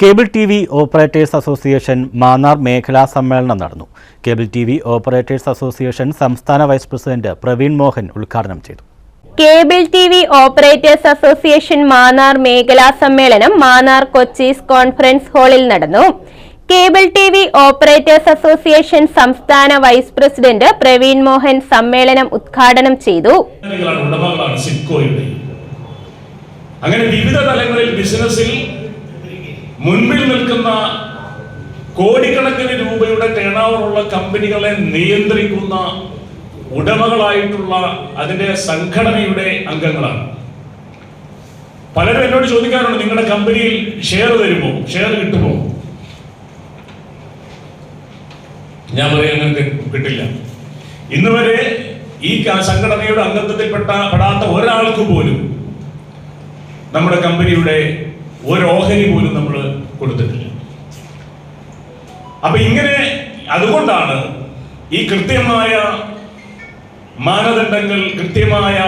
Cable T V operators association Mannar മേഖലാ സമ്മേളനം നടന്നു. Cable T V operators association സംസ്ഥാന വൈസ് പ്രസിഡന്റ് പ്രവീൺ മോഹൻ ഉദ്ഘാടനം ചെയ്തു. Cable T V operators association Mannar മേഖലാ സമ്മേളനം മാന്നാർ കൊച്ചീസ് കോൺഫറൻസ് ഹാളിൽ നടന്നു. Cable T V operators association സംസ്ഥാന വൈസ് പ്രസിഡന്റ് പ്രവീൺ മോഹൻ സമ്മേളനം ഉദ്ഘാടനം ചെയ്തു. അങ്ങനെ വിവിധ തലങ്ങളിൽ ബിസിനസ്സിൽ മുൻപിൽ നിൽക്കുന്ന കോടിക്കണക്കിന് രൂപയുടെ ടേൺ ഉള്ള കമ്പനികളെ നിയന്ത്രിക്കുന്ന ഉടമകളായിട്ടുള്ള അതിന്റെ സംഘടനയുടെ അംഗങ്ങളാണ്. പലരും എന്നോട് ചോദിക്കാറുണ്ട് നിങ്ങളുടെ കമ്പനിയിൽ ഷെയർ തരുമോ? ഷെയർ കിട്ടുമോ? ഞാൻ പറയാൻ കിട്ടില്ല. ഇന്ന് വരെ ഈ സംഘടനയുടെ അംഗത്വത്തിൽപ്പെട്ട പെടാത്ത ഒരാൾക്ക് പോലും നമ്മുടെ കമ്പനിയുടെ ഒരു ഓഹരി പോലും നമ്മൾ കൊടുത്തിട്ടില്ല. അപ്പൊ ഇങ്ങനെ അതുകൊണ്ടാണ് ഈ കൃത്യമായ മാനദണ്ഡങ്ങൾ കൃത്യമായ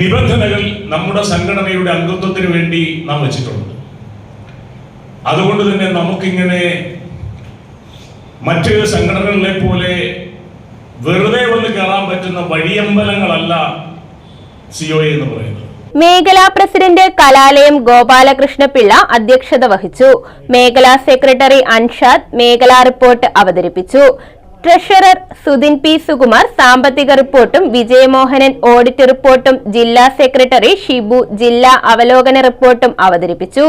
നിബന്ധനകൾ നമ്മുടെ സംഘടനയുടെ അംഗത്വത്തിന് വേണ്ടി നാം വെച്ചിട്ടുണ്ട്. അതുകൊണ്ട് തന്നെ നമുക്കിങ്ങനെ മറ്റ് സംഘടനകളെ പോലെ വെറുതെ വന്ന് കയറാൻ പറ്റുന്ന വഴിയമ്പലങ്ങളല്ല സിഒ എന്ന് പറയുന്നത്. മേഖലാ പ്രസിഡന്റ് കലാലയം ഗോപാലകൃഷ്ണപിള്ള അധ്യക്ഷത വഹിച്ചു. മേഖലാ സെക്രട്ടറി അൻഷാദ് മേഖലാ റിപ്പോർട്ട് അവതരിപ്പിച്ചു. ട്രഷറർ സുധിൻ പി സുകുമാർ സാമ്പത്തിക റിപ്പോർട്ടും വിജയമോഹനൻ ഓഡിറ്റ് റിപ്പോർട്ടും ജില്ലാ സെക്രട്ടറി ഷിബു ജില്ലാ അവലോകന റിപ്പോർട്ടും അവതരിപ്പിച്ചു.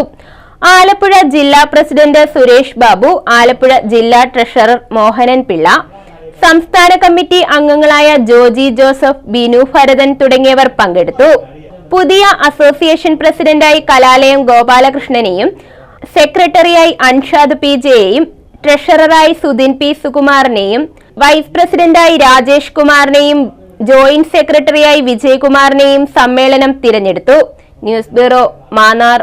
ആലപ്പുഴ ജില്ലാ പ്രസിഡന്റ് സുരേഷ് ബാബു ആലപ്പുഴ ജില്ലാ ട്രഷറർ മോഹനൻ പിള്ള സംസ്ഥാന കമ്മിറ്റി അംഗങ്ങളായ ജോജി ജോസഫ് ബിനു ഭരതൻ തുടങ്ങിയവർ പങ്കെടുത്തു. പുതിയ അസോസിയേഷൻ പ്രസിഡന്റായി കലാലയം ഗോപാലകൃഷ്ണനെയും സെക്രട്ടറിയായി അൻഷാദ് പി ജെയെയും ട്രഷററായി സുധിൻ പി സുകുമാറിനെയും വൈസ് പ്രസിഡന്റായി രാജേഷ് കുമാറിനെയും ജോയിന്റ് സെക്രട്ടറിയായി വിജയകുമാറിനെയും സമ്മേളനം തിരഞ്ഞെടുത്തു. News bureau Mannar.